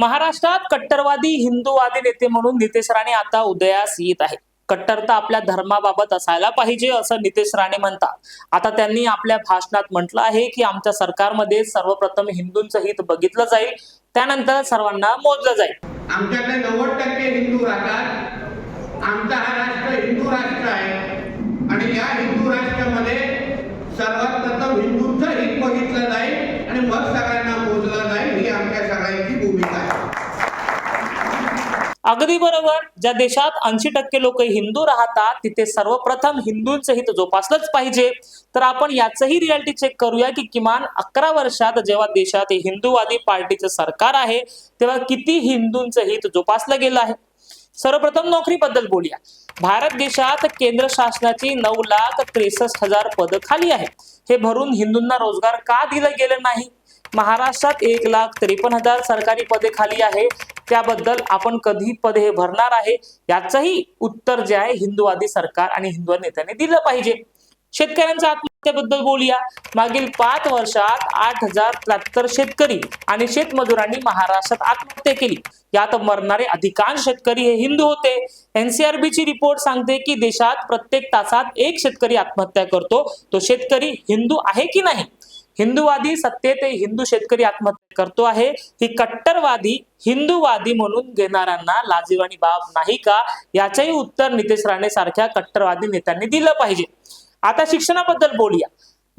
महाराष्ट्रात कट्टरवादी हिंदूवादी नेते म्हणून नितेश राणे आता उदयास येत आहे कट्टरता आपल्या धर्माबाबत असायला पाहिजे असं नितेश राणे म्हणतात. आता त्यांनी आपल्या भाषणात म्हटलं आहे की आमच्या सरकारमध्ये सर्वप्रथम हिंदूंचं हित बघितलं जाईल त्यानंतर सर्वांना मोजलं जाईल. आमच्याकडे नव्वद टक्के हिंदू राहतात. आमचा हा राष्ट्र हिंदू राष्ट्र आहे आणि या हिंदू राष्ट्रामध्ये सर्वात प्रथम हिंदूंचं हित बघितलं जाईल आणि मग सगळ्यांना मोजलं जाईल ही आमच्या सगळ्यांची भूमिका आहे अगदी बरोबर. ज्या देशात ऐंशी टक्के लोक हिंदू राहतात तिथे सर्वप्रथम हिंदूंचं हित जोपासलंच पाहिजे. तर आपण याचंही रियालिटी चेक करूया की किमान अकरा वर्षात जेव्हा देशात हिंदूवादी पार्टीचं सरकार आहे तेव्हा किती हिंदूंचं हित जोपासलं गेलं आहे? सर्वप्रथम नोकरीबद्दल बोलूया. भारत देशात केंद्र शासनाची नऊ लाख त्रेसष्ट हजार पदं खाली आहेत. हे भरून हिंदूंना रोजगार का दिलं गेलं नाही? महाराष्ट्रात एक लाख त्रेपन्न हजार सरकारी पदे खाली आहे. त्याबद्दल आपण कधी पद हे भरणार आहे. याचंही उत्तर जे आहे हिंदूवादी सरकार आणि हिंदू नेत्यांनी दिलं पाहिजे. शेतकऱ्यांच्या आत्महत्येबद्दल बोलूया. मागील पाच वर्षात आठ हजार त्र्याहत्तर शेतकरी आणि शेतमजुरांनी महाराष्ट्रात आत्महत्या केली. यात मरणारे अधिकांश शेतकरी हे हिंदू होते. एनसीआरबी ची रिपोर्ट सांगते की देशात प्रत्येक तासात एक शेतकरी आत्महत्या करतो. तो शेतकरी हिंदू आहे की नाही? हिंदूवादी सत्तेत हिंदू शेतकरी आत्महत्या करतो आहे. ही कट्टरवादी हिंदूवादी म्हणून घेणाऱ्यांना लाजीवानी बाब नाही का? याचंही उत्तर नितेश राणे सारख्या कट्टरवादी नेत्यांनी दिलं पाहिजे. आता शिक्षणाबद्दल बोलूया.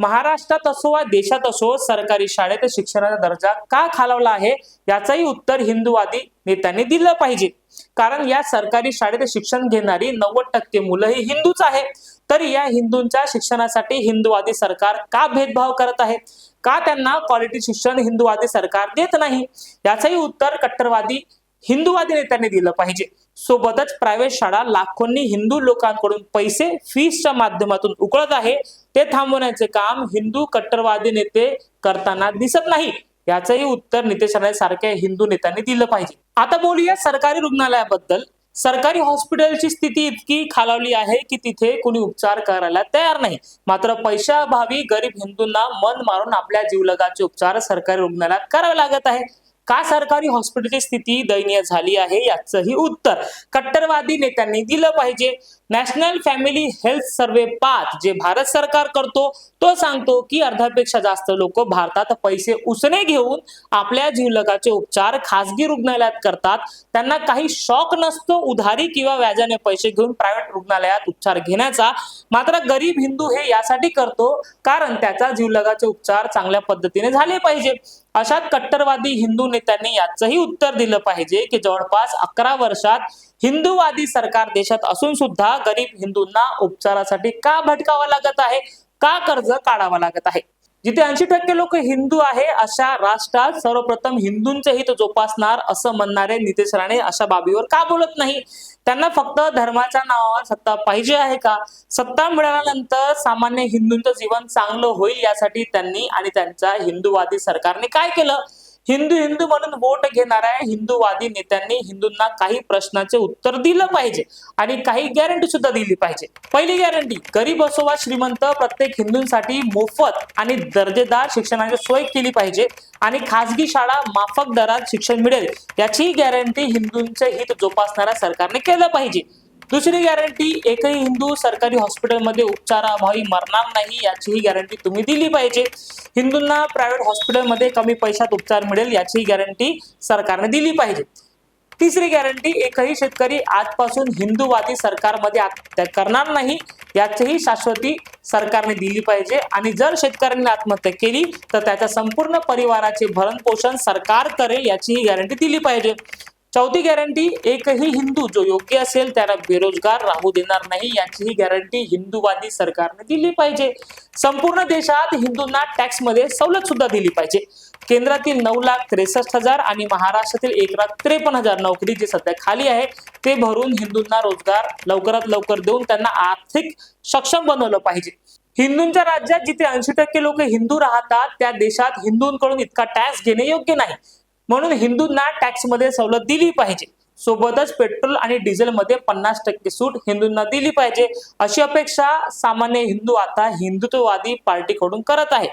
महाराष्ट्रात असो वा देशात असो सरकारी शाळेत शिक्षणाचा दर्जा का खालावला आहे? याचंही उत्तर हिंदूवादी नेत्यांनी दिलं पाहिजे. कारण या सरकारी शाळेत शिक्षण घेणारी नव्वद टक्के मुलं ही हिंदूच आहे तरी या हिंदूंच्या शिक्षणासाठी हिंदूवादी सरकार का भेदभाव करत आहे? का त्यांना क्वालिटी शिक्षण हिंदूवादी सरकार देत नाही? याचंही उत्तर कट्टरवादी हिंदूवादी नेत्यांनी दिलं पाहिजे. सोबतच प्रायव्हेट शाळा लाखोंनी हिंदू लोकांकडून पैसे फीसच्या माध्यमातून उकळत आहे. ते थांबवण्याचे काम हिंदू कट्टरवादी नेते करताना दिसत नाही. याचंही उत्तर नितेश राणे सारख्या हिंदू नेत्यांनी दिलं पाहिजे. आता बोलूया सरकारी रुग्णालयाबद्दल. सरकारी हॉस्पिटलची स्थिती इतकी खालावली आहे की तिथे कुणी उपचार करायला तयार नाही. मात्र पैशाअभावी गरीब हिंदूंना मन मारून आपल्या जीवलगाचे उपचार सरकारी रुग्णालयात करावे लागत आहे का सरकारी हॉस्पिटलची स्थिती दयनीय झाली आहे याचंही उत्तर. कट्टरवादी नेत्यांनी दिलं पाहिजे. नॅशनल फॅमिली हेल्थ सर्वे पाच जे भारत सरकार करतो तो सांगतो की अर्ध्यापेक्षा जास्त लोक भारतात पैसे उसने घेऊन आपल्या जीवलगाचे उपचार खासगी रुग्णालयात करतात. त्यांना काही शॉक नसतो उधारी किंवा व्याजाने पैसे घेऊन प्रायव्हेट रुग्णालयात उपचार घेण्याचा. मात्र गरीब हिंदू हे यासाठी करतो कारण त्याचा जीवलगाचे उपचार चांगल्या पद्धतीने झाले पाहिजे. अशात कट्टरवादी हिंदू नेत्यांनी याचंही उत्तर दिलं पाहिजे की जवळपास अकरा वर्षात हिंदूवादी सरकार देशात असून सुद्धा गरीब हिंदूंना उपचारासाठी का भटकावं लागत आहे? का कर्ज काढावं लागत आहे? जिथे ऐंशी टक्के लोक हिंदू आहे अशा राष्ट्रात सर्वप्रथम हिंदूंचे हित जोपासणार असं म्हणणारे नितेश राणे अशा बाबीवर का बोलत नाही? त्यांना फक्त धर्माच्या नावावर सत्ता पाहिजे आहे का? सत्ता मिळाल्यानंतर सामान्य हिंदूंचं जीवन चांगलं होईल यासाठी त्यांनी आणि त्यांच्या हिंदूवादी सरकारने काय केलं? हिंदू हिंदू म्हणून वोट घेणाऱ्या हिंदूवादी नेत्यांनी हिंदूंना काही प्रश्नाचे उत्तर दिलं पाहिजे आणि काही गॅरंटी सुद्धा दिली पाहिजे. पहिली गॅरंटी गरीब असो वा श्रीमंत प्रत्येक हिंदूंसाठी मोफत आणि दर्जेदार शिक्षणाची सोय केली पाहिजे आणि खासगी शाळा माफक दरात शिक्षण मिळेल. याची गॅरंटी हिंदूंचे हित जोपासणाऱ्या सरकारने केलं पाहिजे. दुसरी गॅरंटी एकही हिंदू सरकारी हॉस्पिटलमध्ये उपचाराअभावी मरणार नाही याचीही गॅरंटी तुम्ही दिली पाहिजे. हिंदूंना प्रायव्हेट हॉस्पिटलमध्ये कमी पैशात उपचार मिळेल याचीही गॅरंटी सरकारने दिली पाहिजे. तिसरी गॅरंटी एकही शेतकरी आजपासून हिंदूवादी सरकारमध्ये आत्महत्या करणार नाही याचीही शाश्वती सरकारने दिली पाहिजे. आणि जर शेतकऱ्यांनी आत्महत्या केली तर त्याच्या संपूर्ण परिवाराचे भरण पोषण सरकार करेल याचीही गॅरंटी दिली पाहिजे. चौथी गॅरंटी एकही हिंदू जो योग्य असेल त्याला बेरोजगार राहू देणार नाही. याचीही गॅरंटी हिंदूवादी सरकारने दिली पाहिजे. संपूर्ण देशात हिंदूंना टॅक्समध्ये सवलत सुद्धा दिली पाहिजे. केंद्रातील नऊ लाख त्रेसष्ट हजार आणि महाराष्ट्रातील एक लाख त्रेपन्न हजार नोकरी जे सध्या खाली आहे ते भरून हिंदूंना रोजगार लवकरात लवकर देऊन त्यांना आर्थिक सक्षम बनवलं पाहिजे. हिंदूंच्या राज्यात जिथे ऐंशी टक्के लोक हिंदू राहतात त्या देशात हिंदूंकडून इतका टॅक्स घेणे योग्य नाही. म्हणून हिंदूंना टॅक्समध्ये सवलत दिली पाहिजे. सोबतच पेट्रोल आणि डिझेल मध्ये पन्नास टक्के सूट हिंदूंना दिली पाहिजे. अशी अपेक्षा सामान्य हिंदू आता हिंदुत्ववादी पार्टीकडून करत आहे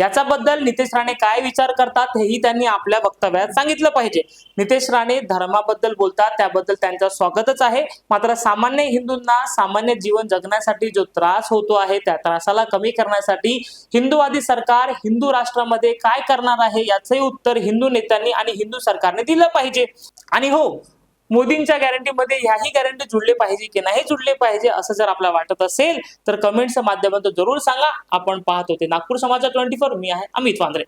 याच्याबद्दल नितेश राणे काय विचार करतात हेही त्यांनी आपल्या वक्तव्यात सांगितलं पाहिजे. नितेश राणे धर्माबद्दल बोलतात त्याबद्दल त्यांचं स्वागतच आहे. मात्र सामान्य हिंदूंना सामान्य जीवन जगण्यासाठी जो त्रास होतो आहे त्या त्रासाला कमी करण्यासाठी हिंदूवादी सरकार हिंदू राष्ट्रामध्ये काय करणार आहे याचंही उत्तर हिंदू नेत्यांनी आणि हिंदू सरकारने दिलं पाहिजे. आणि हो मोदींच्या गॅरंटीमध्ये ह्याही गॅरंटी जुळले पाहिजे की नाही जुळले पाहिजे असं जर आपल्याला वाटत असेल तर कमेंटच्या माध्यमातून जरूर सांगा. आपण पाहत होते नागपूर समाजा ट्वेंटी फोर मी आहे अमित वांद्रे.